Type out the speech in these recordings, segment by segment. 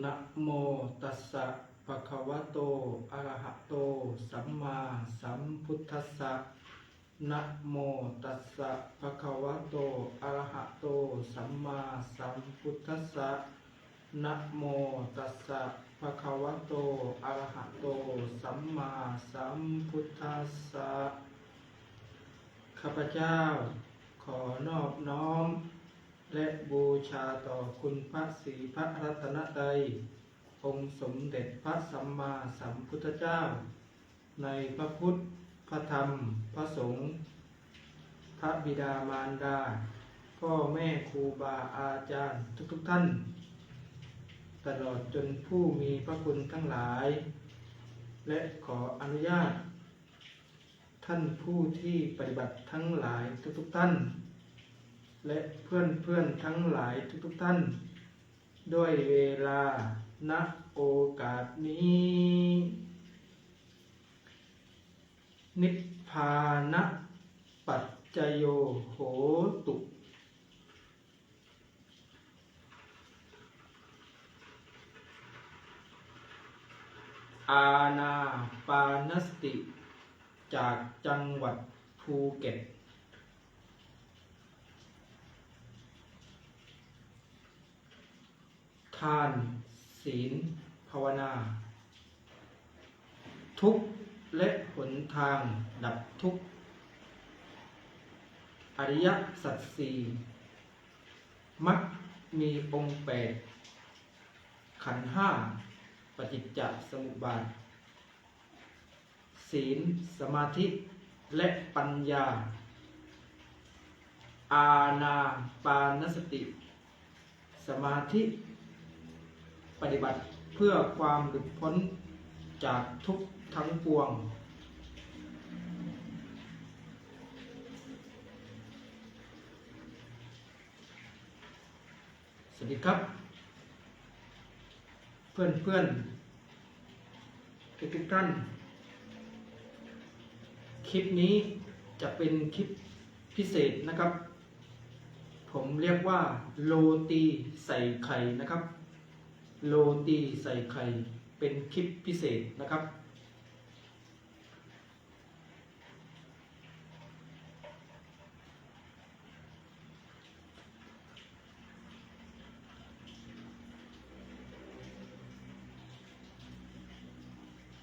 นะโมตัสสะภะคะวะโต อะระหะโต สัมมาสัมพุทธัสสะนะโมตัสสะภะคะวะโต อะระหะโต สัมมาสัมพุทธัสสะนะโมตัสสะภะคะวะโต อะระหะโต สัมมาสัมพุทธัสสะข้าพเจ้าขอนอบน้อม และบูชาต่อคุณพระศรีพระรัตนตรัยองค์สมเด็จพระสัมมาสัมพุทธเจ้า ในพระพุทธ พระธรรม พระสงฆ์พระบิดามารดา พ่อแม่ครูบาอาจารย์ทุกๆทท่าน ตลอดจนผู้มีพระคุณทั้งหลาย และขออนุญาต ท่านผู้ที่ปฏิบัติทั้งหลายทุกๆทท่าน และเพื่อนเพื่อนทั้งหลายทุกๆท่าน ด้วยเวลาณโอกาสนี้ นิพพานะปัจจโยโหตุ อาณาปานสติ จากจังหวัดภูเก็ตานศีล ภาวนา ทุกและหนทางดับทุกอริยสัจสี่มักมีองค์แปดขันห้าปฏิจจสมุปบาท ศีล สมาธิและปัญญา อาณาปานสติ สมาธิ ปฏิบัติเพื่อความหลุดพ้นจากทุกทั้งปวง สวัสดีครับ เพื่อนเพื่อนๆทุกท่าน คลิปนี้จะเป็นคลิปพิเศษนะครับ ผมเรียกว่าโรตีใส่ไข่นะครับ โรตีใส่ไข่เป็นคลิปพิเศษนะครับ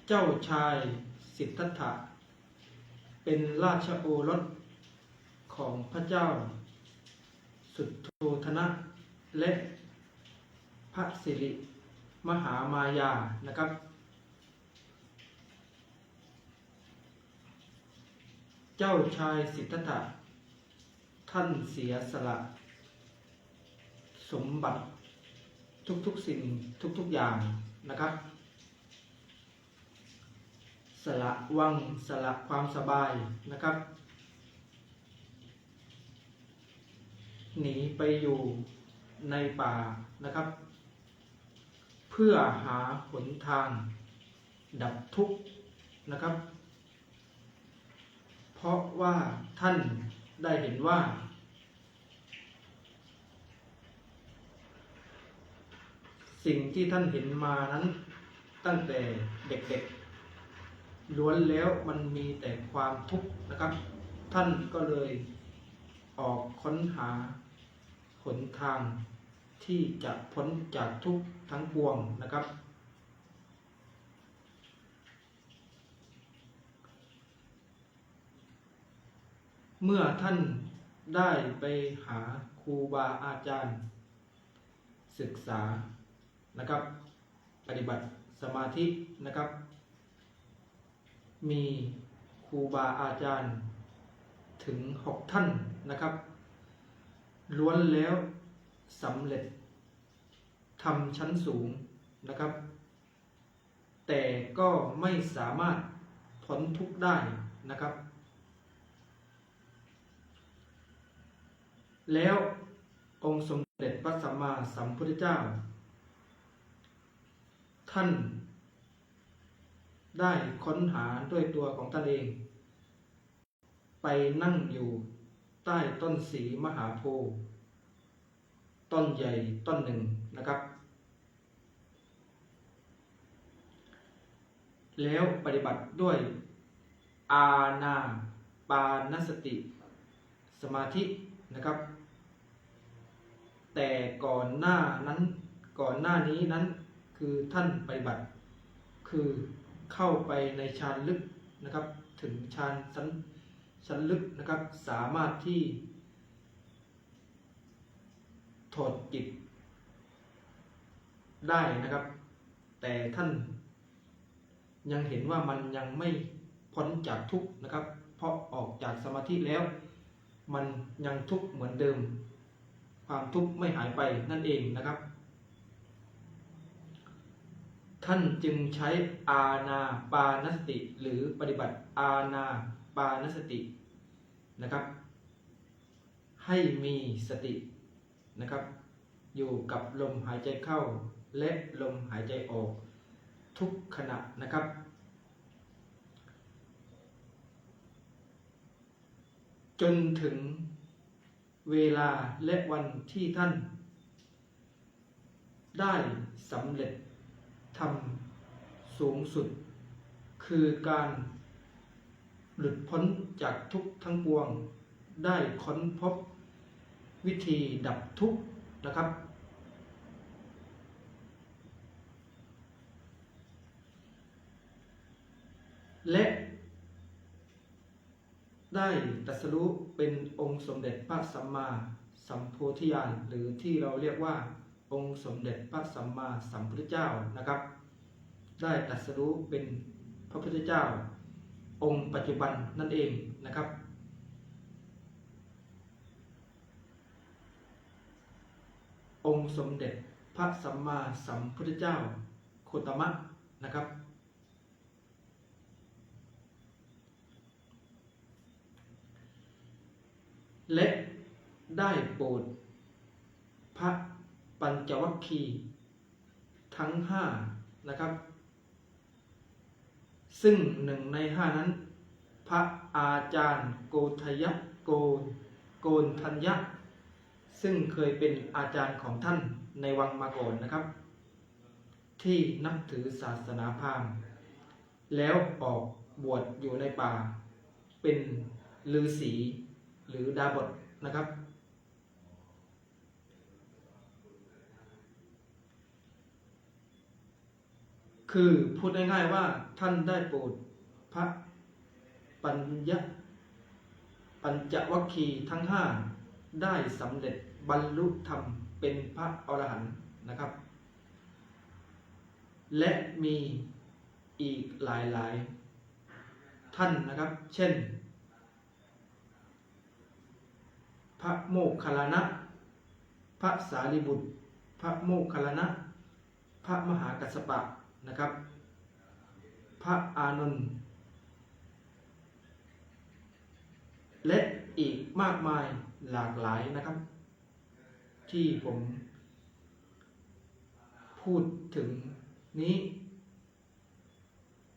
เจ้าชายสิทธัตถะเป็นราชโอรสของพระเจ้า สุทโธทนะและ พระสิริมหามายานะครับ เจ้าชายสิทธัตถะท่านเสียสละ สมบัติทุกๆสิ่งทุกๆอย่างนะครับ สละวังสละความสบายนะครับ หนีไปอยู่ในป่านะครับ เพื่อหาหนทาง ดับทุกข์นะครับ เพราะว่าท่านได้เห็นว่า สิ่งที่ท่านเห็นมานั้น ตั้งแต่เด็กๆล้วนแล้วมันมีแต่ความทุกข์นะครับ ท่านก็เลยออกค้นหาหนทาง ที่จะพ้นจากทุกทั้งปวงนะครับ เมื่อท่านได้ไปหาครูบาอาจารย์ ศึกษานะครับ ปฏิบัติสมาธินะครับ มีครูบาอาจารย์ถึงหกท่านนะครับ ล้วนแล้วสำเร็จ ทำชั้นสูงนะครับ แต่ก็ไม่สามารถพ้นทุกข์ได้นะครับ แล้วองค์สมเด็จพระสัมมาสัมพุทธเจ้า ท่านได้ค้นหาด้วยตัวของท่านเอง ไปนั่งอยู่ใต้ต้นสีมหาโพต้นใหญ่ต้นหนึ่งนะครับ แล้วปฏิบัติด้วย อาณาปานสติ สมาธินะครับ แต่ก่อนหน้านั้นก่อนหน้านี้นั้นคือท่านปฏิบัติ คือเข้าไปในฌานลึกนะครับ ถึงฌานชั้นชั้นลึกนะครับ สามารถที่ถอดจิตได้นะครับ แต่ท่าน ยังเห็นว่ามันยังไม่พ้นจากทุกข์นะครับ เพราะออกจากสมาธิแล้ว มันยังทุกข์เหมือนเดิม ความทุกข์ไม่หายไปนั่นเองนะครับ ท่านจึงใช้อาณาปานสติ หรือปฏิบัติอาณาปานสตินะครับ ให้มีสตินะครับ อยู่กับลมหายใจเข้าและลมหายใจออกทุกขณะนะครับ จนถึงเวลาและวันที่ท่าน ได้สำเร็จทำสูงสุด คือการหลุดพ้นจากทุกทั้งปวง ได้ค้นพบวิธีดับทุกข์นะครับ และ ได้ตรัสรู้เป็นองค์สมเด็จพระสัมมาสัมโพธิญาณหรือที่เราเรียกว่าองค์สมเด็จพระสัมมาสัมพุทธเจ้านะครับ ได้ตรัสรู้เป็นพระพุทธเจ้า องค์ปัจจุบันนั่นเองนะครับ องค์สมเด็จพระสัมมาสัมพุทธเจ้าโคตมะนะครับ และได้โปรดพระปัญจวัคคีย์ทั้งห้านะครับ ซึ่งหนึ่งในห้านั้น พระอาจารย์โกทยะโกนโกนทัญญะ ซึ่งเคยเป็นอาจารย์ของท่านในวังมาก่อนนะครับ ที่นับถือศาสนาพราหมณ์แล้วออกบวชอยู่ในป่า เป็นฤาษี หรือดาบทนะครับ คือพูดง่ายๆว่าท่านได้โปรดพระปัญญปัญจวัคคีย์ทั้งห้าได้สำเร็จบรรลุธรรมเป็นพระอรหันต์นะครับ และมีอีกหลายๆ ท่านนะครับ เช่น พระโมคคัลลานะ พระสารีบุตร พระโมคคัลลานะ พระมหากัสสปะนะครับ พระอานนท์และอีกมากมายหลากหลายนะครับ ที่ผมพูดถึงนี้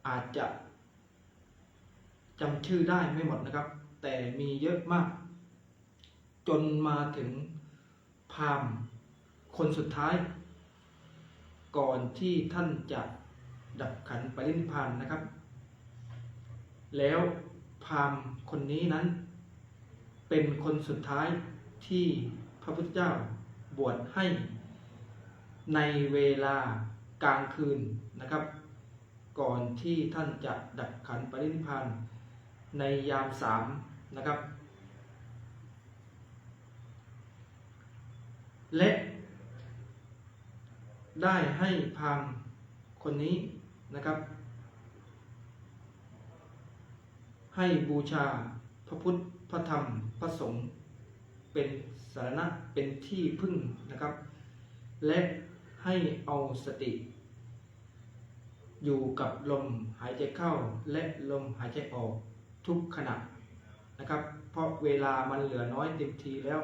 อาจจะจำชื่อได้ไม่หมดนะครับ แต่มีเยอะมาก จนมาถึงพามคนสุดท้าย ก่อนที่ท่านจะดับขันปรินิพานนะครับ แล้วพามคนนี้นั้น เป็นคนสุดท้ายที่พระพุทธเจ้าบวชให้ในเวลากลางคืนนะครับ ก่อนที่ท่านจะดับขันปรินิพพานในยามสามนะครับ และได้ให้พามคนนี้นะครับ ให้บูชาพระพุทธพระธรรมพระสงฆ์เป็นสารณะเป็นที่พึ่งนะครับ และให้เอาสติ อยู่กับลมหายใจเข้าและลมหายใจออกทุกขณะนะครับ เพราะเวลามันเหลือน้อยเต็มทีแล้ว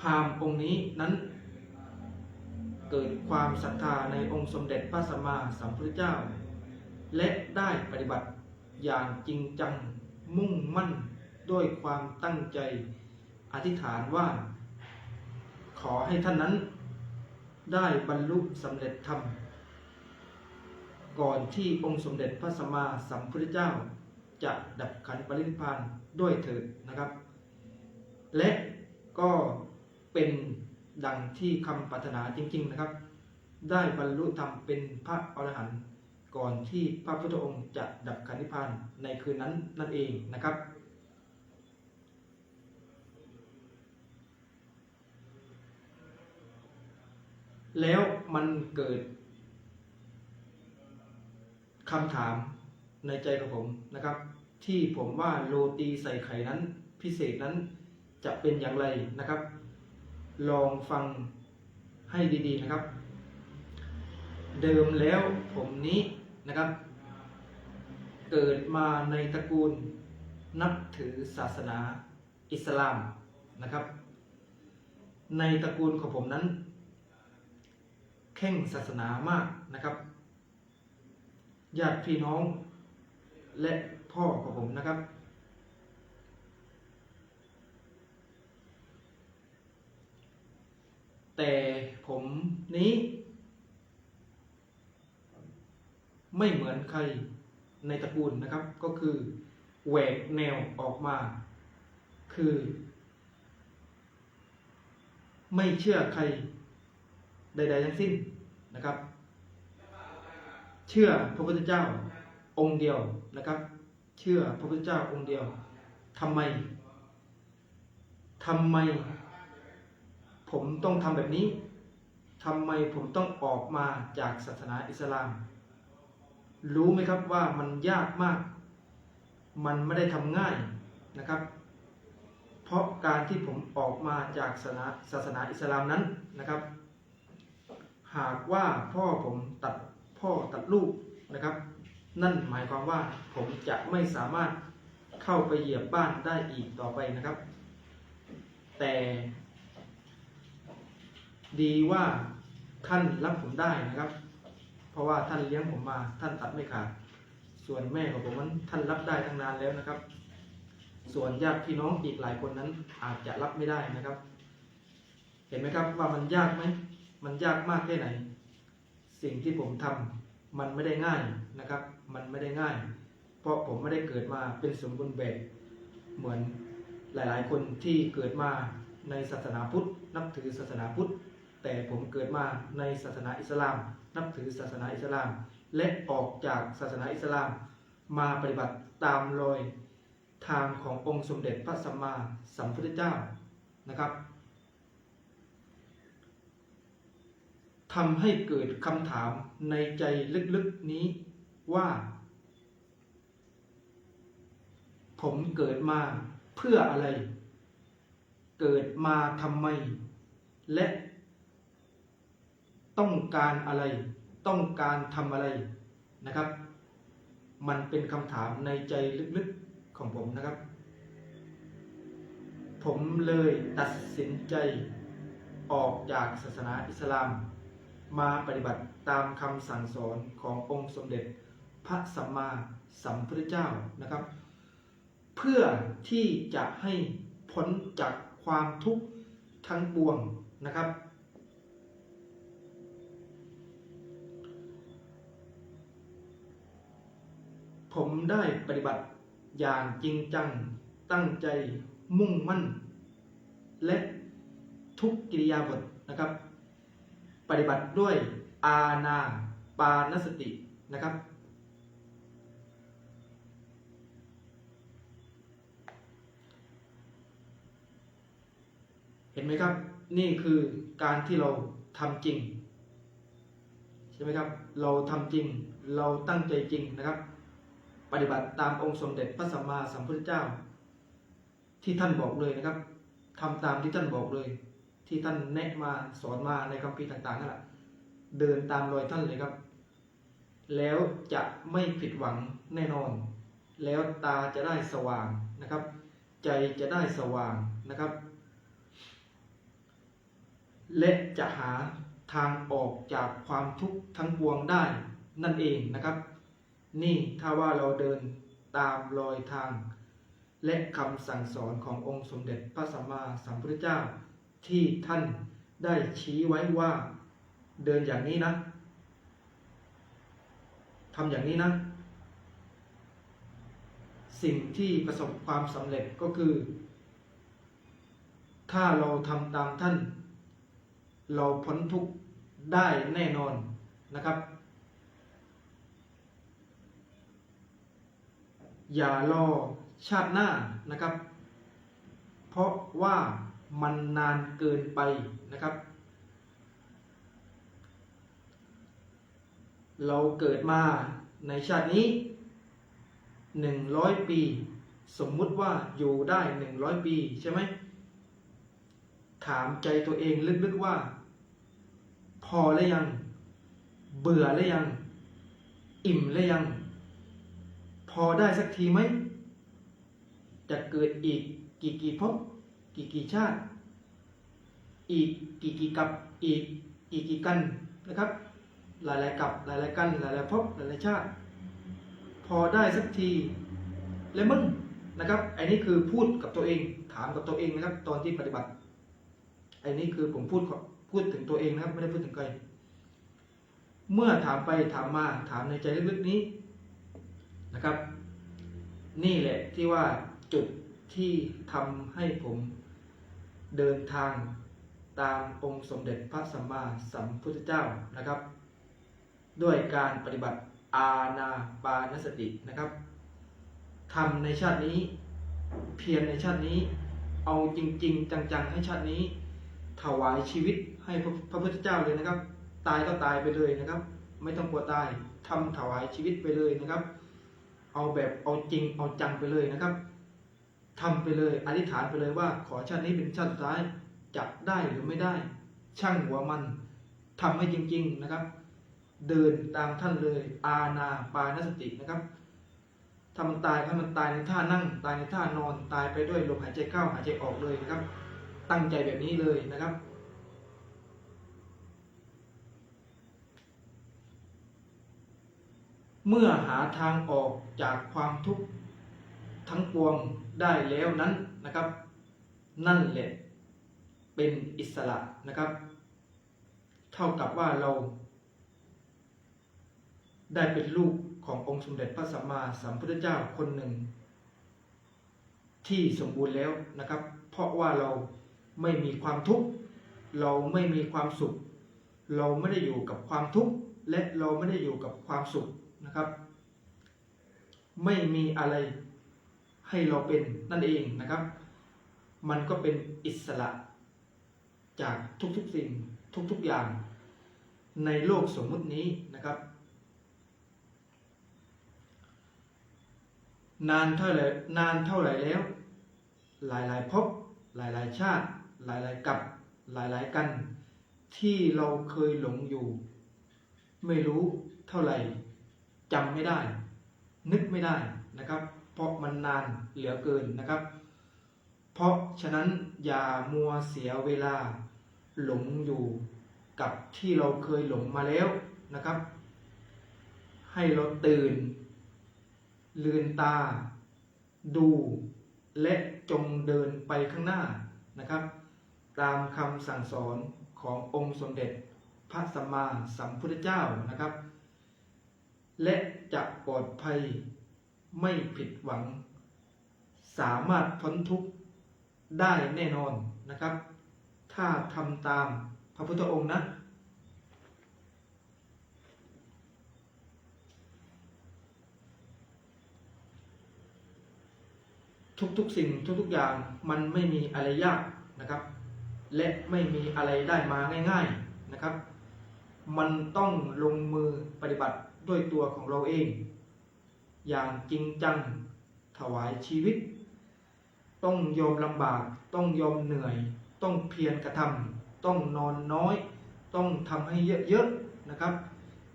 พราหมณ์องค์นี้นั้น เกิดความศรัทธาในองค์สมเด็จพระสัมมาสัมพุทธเจ้า และได้ปฏิบัติอย่างจริงจังมุ่งมั่นด้วยความตั้งใจอธิษฐานว่า ขอให้ท่านนั้น ได้บรรลุสำเร็จธรรม ก่อนที่องค์สมเด็จพระสัมมาสัมพุทธเจ้า จะดับขันธ์ปรินิพพานด้วยเถิดนะครับ และก็ เป็นดังที่คำปรารถนาจริง ๆนะครับ ได้บรรลุธรรมเป็นพระอรหันต์ก่อนที่พระพุทธองค์จะดับขันธิพานในคืนนั้นนั่นเองนะครับ แล้วมันเกิดคำถามในใจของผมนะครับ ที่ผมว่าโรตีใส่ไข่นั้นพิเศษนั้นจะเป็นอย่างไรนะครับ ลองฟังให้ดีๆนะครับ เดิมแล้วผมนี้นะครับ เกิดมาในตระกูลนับถือศาสนาอิสลามนะครับ ในตระกูลของผมนั้นเข่งศาสนามากนะครับญาติพี่น้องและพ่อของผมนะครับ แต่ผมนี้ ไม่เหมือนใครในตระกูลนะครับ ก็คือแหวกแนวออกมา คือ ไม่เชื่อใครใด ๆ ทั้งสิ้นนะครับ เชื่อพระพุทธเจ้าองค์เดียวนะครับ เชื่อพระพุทธเจ้าองค์เดียวทำไมทำไม ผมต้องทำแบบนี้ทำไมผมต้องออกมาจากศาสนาอิสลาม รู้ไหมครับว่ามันยากมาก มันไม่ได้ทำง่ายนะครับ เพราะการที่ผมออกมาจากศาสนาศาสนาอิสลามนั้นนะครับ หากว่าพ่อผมตัดพ่อตัดลูกนะครับ นั่นหมายความว่าผมจะไม่สามารถเข้าไปเหยียบบ้านได้อีกต่อไปนะครับ แต่ ดีว่าท่านรับผมได้นะครับ เพราะว่าท่านเลี้ยงผมมา ท่านตัดไม่ขาด ส่วนแม่ของผมนั้นท่านรับได้ตั้งนานแล้วนะครับ ส่วนญาติพี่น้องอีกหลายคนนั้นอาจจะรับไม่ได้นะครับ เห็นไหมครับว่ามันยากไหม มันยากมากแค่ไหน สิ่งที่ผมทำมันไม่ได้ง่ายนะครับ มันไม่ได้ง่าย เพราะผมไม่ได้เกิดมาเป็นสมบูรณ์แบบเหมือนหลาย ๆ คนที่เกิดมาในศาสนาพุทธ นับถือศาสนาพุทธ แต่ผมเกิดมาในศาสนาอิสลาม นับถือศาสนาอิสลาม และออกจากศาสนาอิสลาม มาปฏิบัติตามรอยทางขององค์สมเด็จพระสัมมาสัมพุทธเจ้านะครับทำให้เกิดคำถามในใจลึกๆนี้ว่า ผมเกิดมาเพื่ออะไร เกิดมาทำไม และ ต้องการอะไร ต้องการทำอะไรนะครับ มันเป็นคำถามในใจลึกๆของผมนะครับ ผมเลยตัดสินใจออกจากศาสนาอิสลาม มาปฏิบัติตามคำสั่งสอนขององค์สมเด็จ พระสัมมาสัมพุทธเจ้านะครับ เพื่อที่จะให้พ้นจากความทุกข์ทั้งปวงนะครับ ผมได้ปฏิบัติอย่างจริงจัง ตั้งใจมุ่งมั่น และทุกกิริยาบทนะครับ ปฏิบัติด้วยอาณาปานสตินะครับ เห็นไหมครับ นี่คือการที่เราทำจริง ใช่ไหมครับ เราทำจริง เราตั้งใจจริงนะครับ ปฏิบัติตามองค์สมเด็จพระสัมมาสัมพุทธเจ้า ที่ท่านบอกเลยนะครับทำตามที่ท่านบอกเลย ที่ท่านแนะมาสอนมาในคำพีต่างๆนั่นแหละเดินตามรอยท่านเลยครับ แล้วจะไม่ผิดหวังแน่นอน แล้วตาจะได้สว่างนะครับ ใจจะได้สว่างนะครับ และจะหาทางออกจากความทุกข์ทั้งปวงได้นั่นเองนะครับ นี่ถ้าว่าเราเดินตามรอยทาง และคำสั่งสอนขององค์สมเด็จพระสัมมาสัมพุทธเจ้า ที่ท่านได้ชี้ไว้ว่า เดินอย่างนี้นะทำอย่างนี้นะ สิ่งที่ประสบความสำเร็จก็คือ ถ้าเราทำตามท่าน เราพ้นทุกข์ได้แน่นอนนะครับ อย่ารอชาติหน้านะครับ เพราะว่ามันนานเกินไปนะครับ เราเกิดมาในชาตินี้หนึ่งร้อยปี สมมุติว่าอยู่ได้หนึ่งร้อยปีใช่ไหม ถามใจตัวเองลึกๆว่า พอแล้วยัง เบื่อแล้วยัง อิ่มแล้วยัง พอได้สักทีไหม จะเกิดอีกกี่กี่ภพกี่กี่ชาติ อีกกี่กี่กับอีกอีกกี่กันนะครับ หลายๆกับหลายๆกัน หลายๆภพหลายๆชาติ พอได้สักทีแล้วมึงนะครับไอ้นี่คือพูดกับตัวเองถามกับตัวเองนะครับ ตอนที่ปฏิบัติไอ้นี่คือผมพูดพูดถึงตัวเองนะครับ ไม่ได้พูดถึงใครเมื่อถามไปถามมาถามในใจลึกๆนี้ นะครับ นี่แหละที่ว่าจุดที่ทำให้ผมเดินทางตามองค์สมเด็จพระสัมมาสัมพุทธเจ้านะครับ ด้วยการปฏิบัติอาณาปานสตินะครับทำในชาตินี้เพียรในชาตินี้ เอาจริง ๆ จังๆ ให้ชาตินี้ ถวายชีวิตให้พระพระพุทธเจ้าเลยนะครับ ตายก็ตายไปเลยนะครับ ไม่ต้องกลัวตายทำถวายชีวิตไปเลยนะครับ เอาแบบเอาจริงเอาจังไปเลยนะครับทำไปเลยอธิษฐานไปเลยว่า ขอชาตินี้เป็นชาติสุดท้ายจะได้หรือไม่ได้ ช่างหัวมันทำให้จริง ๆนะครับ เดินตามท่านเลย อาณาปานสตินะครับทำมันตายให้มันตายในท่านั่ง ตายในท่านอนตายไปด้วยลมหายใจเข้าหายใจออกเลยนะครับ ตั้งใจแบบนี้เลยนะครับ เมื่อหาทางออกจากความทุกข์ทั้งปวงได้แล้วนั้นนะครับ นั่นแหละเป็นอิสระนะครับ เท่ากับว่าเรา ได้เป็นลูกขององค์สมเด็จพระสัมมาสัมพุทธเจ้าคนหนึ่ง ที่สมบูรณ์แล้วนะครับ เพราะว่าเราไม่มีความทุกข์เราไม่มีความสุข เราไม่ได้อยู่กับความทุกข์และเราไม่ได้อยู่กับความสุข นะครับ ไม่มีอะไรให้เราเป็นนั่นเองนะครับ มันก็เป็นอิสระ จากทุกๆสิ่งทุกๆอย่าง ในโลกสมมุตินี้นะครับ นานเท่าไหร่นานเท่าไหร่แล้ว หลายๆพหลายหลายๆชาติ หลายๆกับหลายๆกัน ที่เราเคยหลงอยู่ ไม่รู้เท่าไหร่ จำไม่ได้ นึกไม่ได้นะครับ เพราะมันนานเหลือเกินนะครับ เพราะฉะนั้นอย่ามัวเสียเวลาหลงอยู่กับที่เราเคยหลงมาแล้วนะครับ ให้เราตื่น ลืนตา ดู และจงเดินไปข้างหน้านะครับ ตามคำสั่งสอนขององค์สมเด็จพระสัมมาสัมพุทธเจ้านะครับ และจะปลอดภัยไม่ผิดหวัง สามารถพ้นทุกข์ได้แน่นอนนะครับ ถ้าทำตามพระพุทธองค์นะทุกๆสิ่งทุกๆอย่างมันไม่มีอะไรยากนะครับ และไม่มีอะไรได้มาง่าย ๆนะครับ มันต้องลงมือปฏิบัติ ด้วยตัวของเราเอง อย่างจริงจังถวายชีวิต ต้องยอมลำบาก ต้องยอมเหนื่อย ต้องเพียรกระทำต้องนอนน้อย ต้องทำให้เยอะๆนะครับ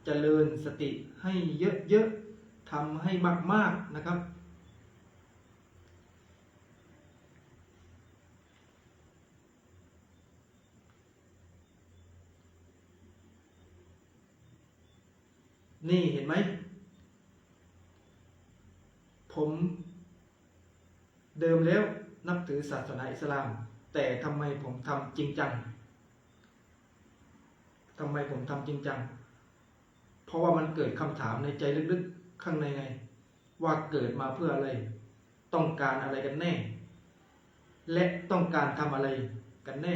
เจริญสติให้เยอะๆทำให้มากๆนะครับ นี่เห็นไหม ผมเดิมแล้วนับถือศาสนาอิสลาม แต่ทำไมผมทำจริงจังทำไมผมทำจริงจัง เพราะว่ามันเกิดคำถามในใจลึกๆข้างในไง ว่าเกิดมาเพื่ออะไร ต้องการอะไรกันแน่ และต้องการทำอะไรกันแน่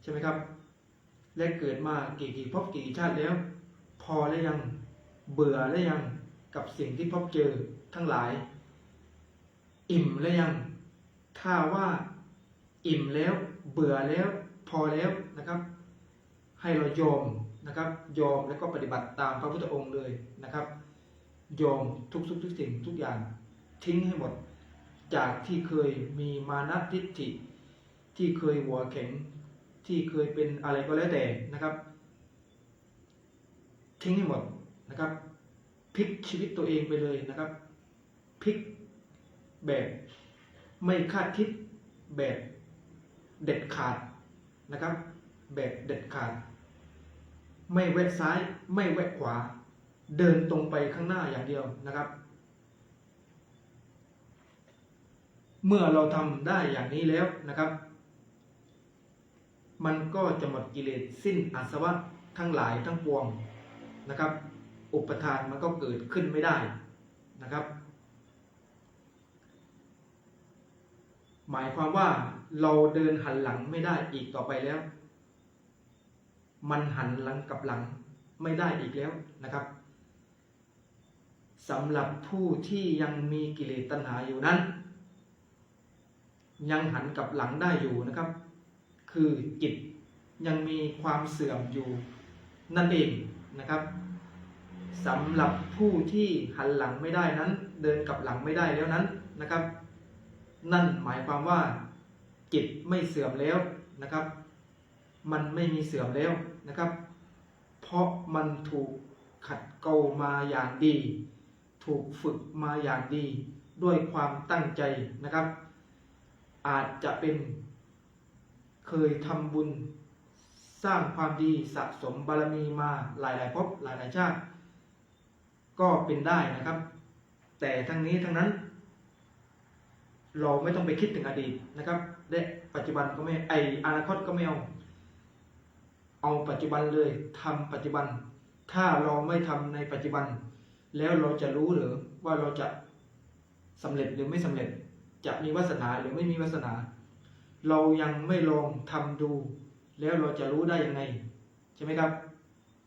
ใช่ไหมครับ และเกิดมากี่กี่พบกี่ชาติแล้ว อแล้วยัง เบื่อแล้วยังกับสิ่งที่พบเจอทั้งหลาย อิ่มแล้วยัง ถ้าว่าอิ่มแล้วเบื่อแล้วพอแล้วนะครับ ให้เรายอมนะครับยอมแล้วก็ปฏิบัติตามพระพุทธองค์เลยนะครับยอมทุกทุกทุกสิ่งทุกอย่างทิ้งให้หมด จากที่เคยมีมานะทิฏฐิที่เคยหัวแข็งที่เคยเป็นอะไรก็แล้วแต่นะครับ ทิ้งให้หมดนะครับพลิกชีวิตตัวเองไปเลยนะครับพลิกแบบไม่คาดคิดแบบเด็ดขาดนะครับ แบบเด็ดขาด ไม่แวะซ้ายไม่แวะขวา เดินตรงไปข้างหน้าอย่างเดียวนะครับ เมื่อเราทำได้อย่างนี้แล้วนะครับ มันก็จะหมดกิเลสสิ้นอาสวะทั้งหลายทั้งปวง นะครับ อุปทานมันก็เกิดขึ้นไม่ได้นะครับ หมายความว่าเราเดินหันหลังไม่ได้อีกต่อไปแล้ว มันหันหลังกับหลังไม่ได้อีกแล้วนะครับสำหรับผู้ที่ยังมีกิเลสตัณหาอยู่นั้น ยังหันกับหลังได้อยู่นะครับ คือจิตยังมีความเสื่อมอยู่นั่นเอง นะครับสำหรับผู้ที่หันหลังไม่ได้นั้น เดินกับหลังไม่ได้แล้วนั้นนะครับ นั่นหมายความว่าจิตไม่เสื่อมแล้วนะครับ มันไม่มีเสื่อมแล้วนะครับ เพราะมันถูกขัดเกลามาอย่างดี ถูกฝึกมาอย่างดี ด้วยความตั้งใจนะครับ อาจจะเป็นเคยทำบุญ สร้างความดีสะสมบารมีมาหลายๆภพหลายๆชาติ ก็เป็นได้นะครับ แต่ทั้งนี้ทั้งนั้น เราไม่ต้องไปคิดถึงอดีตนะครับและปัจจุบันก็ไม่ไออนาคตก็ไม่เอาเอาปัจจุบันเลยทำปัจจุบัน ถ้าเราไม่ทำในปัจจุบัน แล้วเราจะรู้หรือว่าเราจะสำเร็จหรือไม่สำเร็จ จะมีวาสนาหรือไม่มีวาสนา เรายังไม่ลองทำดู แล้วเราจะรู้ได้ยังไง ใช่ไหมครับ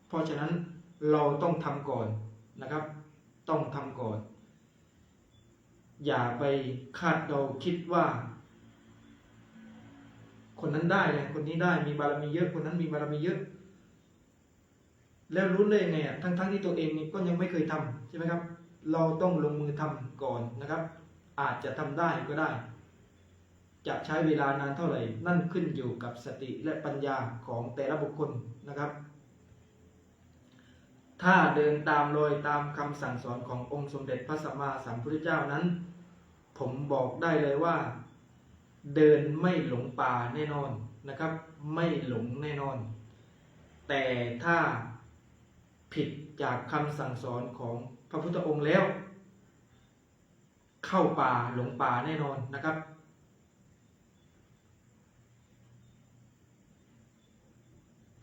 เพราะฉะนั้นเราต้องทำก่อนนะครับ ต้องทำก่อน อย่าไปคาดเดาคิดว่า คนนั้นได้เนี่ยคนนี้ได้มีบารมีเยอะคนนั้นมีบารมีเยอะ แล้วรู้ได้ยังไงอะทั้งๆทที่ตัวเองนี่ก็ยังไม่เคยทำใช่ไหมครับ เราต้องลงมือทำก่อนนะครับ อาจจะทำได้ก็ได้ จะใช้เวลานานเท่าไหร่ นั่นขึ้นอยู่กับสติและปัญญาของแต่ละบุคคลนะครับ ถ้าเดินตามรอยตามคำสั่งสอนขององค์สมเด็จพระสัมมาสัมพุทธเจ้านั้น ผมบอกได้เลยว่า เดินไม่หลงป่าแน่นอนนะครับ ไม่หลงแน่นอน แต่ถ้าผิดจากคำสั่งสอนของพระพุทธองค์แล้ว เข้าป่าหลงป่าแน่นอนนะครับ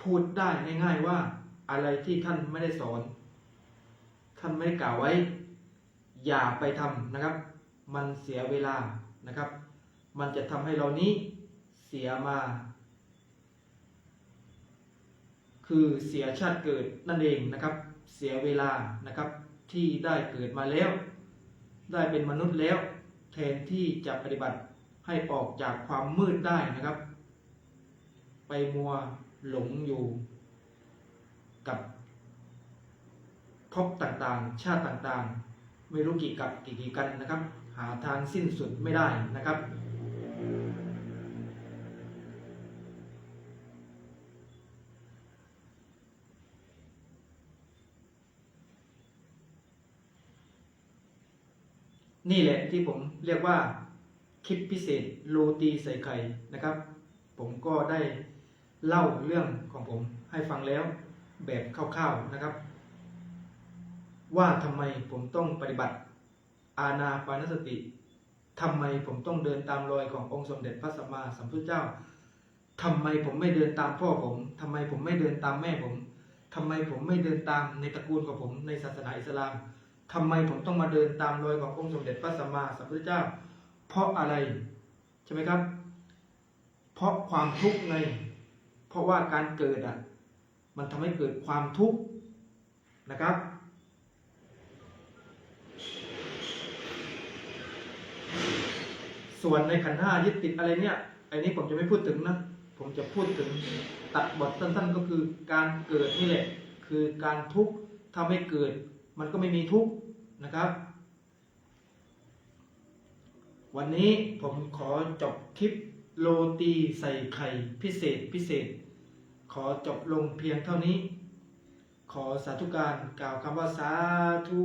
พูดได้ง่ายๆว่าอะไรที่ท่านไม่ได้สอน ท่านไม่ได้กล่าวไว้ อย่าไปทำนะครับ มันเสียเวลานะครับ มันจะทำให้เรานี้เสียมา คือเสียชาติเกิดนั่นเองนะครับ เสียเวลานะครับ ที่ได้เกิดมาแล้ว ได้เป็นมนุษย์แล้ว แทนที่จะปฏิบัติให้ออกจากความมืดได้นะครับ ไปมัว หลงอยู่กับภพต่างๆ ชาติต่างๆ ไม่รู้กี่กับกี่กี่กันนะครับ หาทางสิ้นสุดไม่ได้นะครับ นี่แหละที่ผมเรียกว่าคลิปพิเศษโรตีใส่ไข่นะครับ ผมก็ได้ เล่าเรื่องของผมให้ฟังแล้วแบบคร่าวๆนะครับ ว่าทำไมผมต้องปฏิบัติอาณาปานสติทำไมผมต้องเดินตามรอยขององค์สมเด็จพระสัมมาสัมพุทธเจ้าทำไมผมไม่เดินตามพ่อผมทำไมผมไม่เดินตามแม่ผมทำไมผมไม่เดินตามในตระกูลของผมในศาสนาอิสลามทำไมผมต้องมาเดินตามรอยขององค์สมเด็จพระสัมมาสัมพุทธเจ้า เพราะอะไรใช่ไหมครับ เพราะความทุกข์ไง เพราะว่าการเกิดอะมันทำให้เกิดความทุกข์นะครับ ส่วนในขันห้ายึดติดอะไรเนี่ยอันนี้ผมจะไม่พูดถึงนะ ผมจะพูดถึงตัดบทสั้นๆ ก็คือการเกิดนี่แหละ คือการทุกข์ถ้าไม่เกิด มันก็ไม่มีทุกข์นะครับ วันนี้ผมขอจบคลิป โรตีใส่ไข่พิเศษพิเศษ ขอจบลงเพียงเท่านี้ ขอสาธุการกล่าวคำว่าสาธุ